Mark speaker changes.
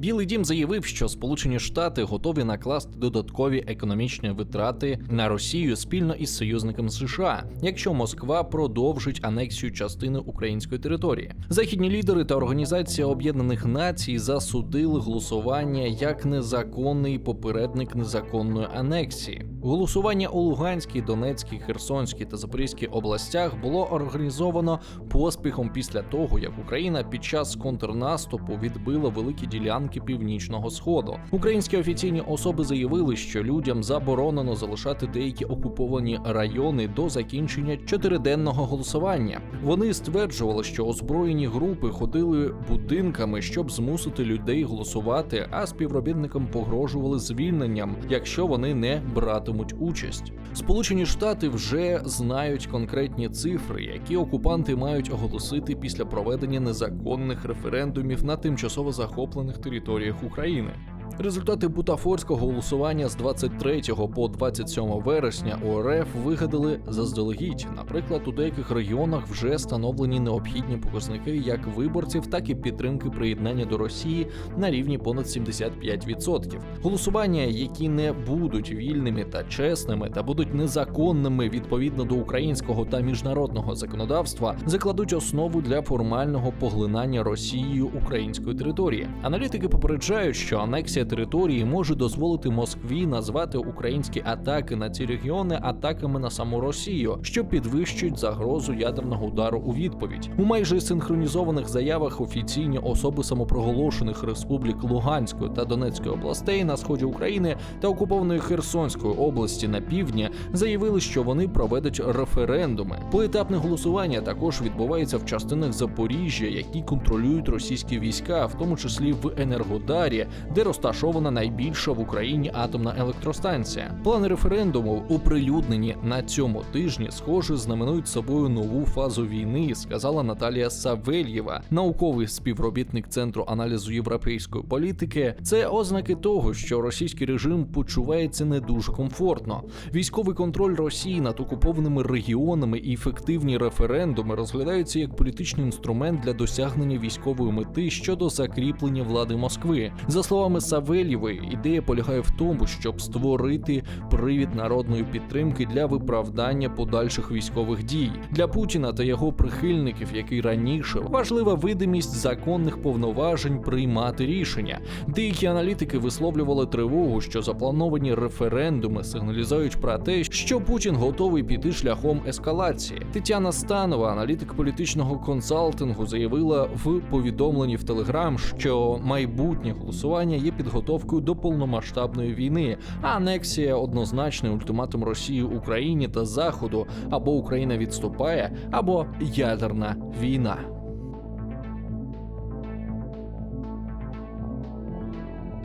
Speaker 1: Білий дім заявив, що Сполучені Штати готові накласти додаткові економічні витрати на Росію спільно із союзником США, якщо Москва продовжить анексію частини української території. Західні лідери та Організація Об'єднаних Націй засудили голосування як незаконний попередник незаконної анексії. Голосування у Луганській, Донецькій, Херсонській та Запорізькій областях було організовано поспіхом після того, як Україна під час контрнаступу відбила великі ділянки північного сходу. Українські офіційні особи заявили, що людям заборонено залишати деякі окуповані райони до закінчення чотириденного голосування. Вони стверджували, що озброєні групи ходили будинками, щоб змусити людей голосувати, а співробітникам погрожували звільненням, якщо вони не братимуть участь. Сполучені Штати вже знають конкретні цифри, які окупанти мають оголосити після проведення незаконних референдумів на тимчасово захоплених територіях України. Результати бутафорського голосування з 23 по 27 вересня у РФ вигадали заздалегідь. Наприклад, у деяких регіонах вже встановлені необхідні показники як виборців, так і підтримки приєднання до Росії на рівні понад 75%. Голосування, які не будуть вільними та чесними, та будуть незаконними відповідно до українського та міжнародного законодавства, закладуть основу для формального поглинання Росією української території. Аналітики попереджають, що анексія території може дозволити Москві назвати українські атаки на ці регіони атаками на саму Росію, що підвищують загрозу ядерного удару у відповідь. У майже синхронізованих заявах офіційні особи самопроголошених республік Луганської та Донецької областей на сході України та окупованої Херсонської області на півдні заявили, що вони проведуть референдуми. Поетапне голосування також відбувається в частинах Запоріжжя, які контролюють російські війська, в тому числі в Енергодарі, де розташована найбільша в Україні атомна електростанція. Плани референдуму, оприлюднені на цьому тижні, схоже, знаменують собою нову фазу війни, сказала Наталія Савельєва, науковий співробітник центру аналізу європейської політики. Це ознаки того, що російський режим почувається не дуже комфортно. Військовий контроль Росії над окупованими регіонами і ефективні референдуми розглядаються як політичний інструмент для досягнення військової мети щодо закріплення влади Москви. За словами Савельєвої, ідея полягає в тому, щоб створити привід народної підтримки для виправдання подальших військових дій для Путіна та його прихильників, які раніше важлива видимість законних повноважень приймати рішення. Деякі аналітики висловлювали тривогу, що заплановані референдуми сигналізують про те, що Путін готовий піти шляхом ескалації. Тетяна Станова, аналітик політичного консалтингу, заявила в повідомленні в Телеграм, що майбутнє голосування є підготовкою до повномасштабної війни, а анексія однозначний ультиматум Росії Україні та Заходу або Україна відступає, або ядерна війна.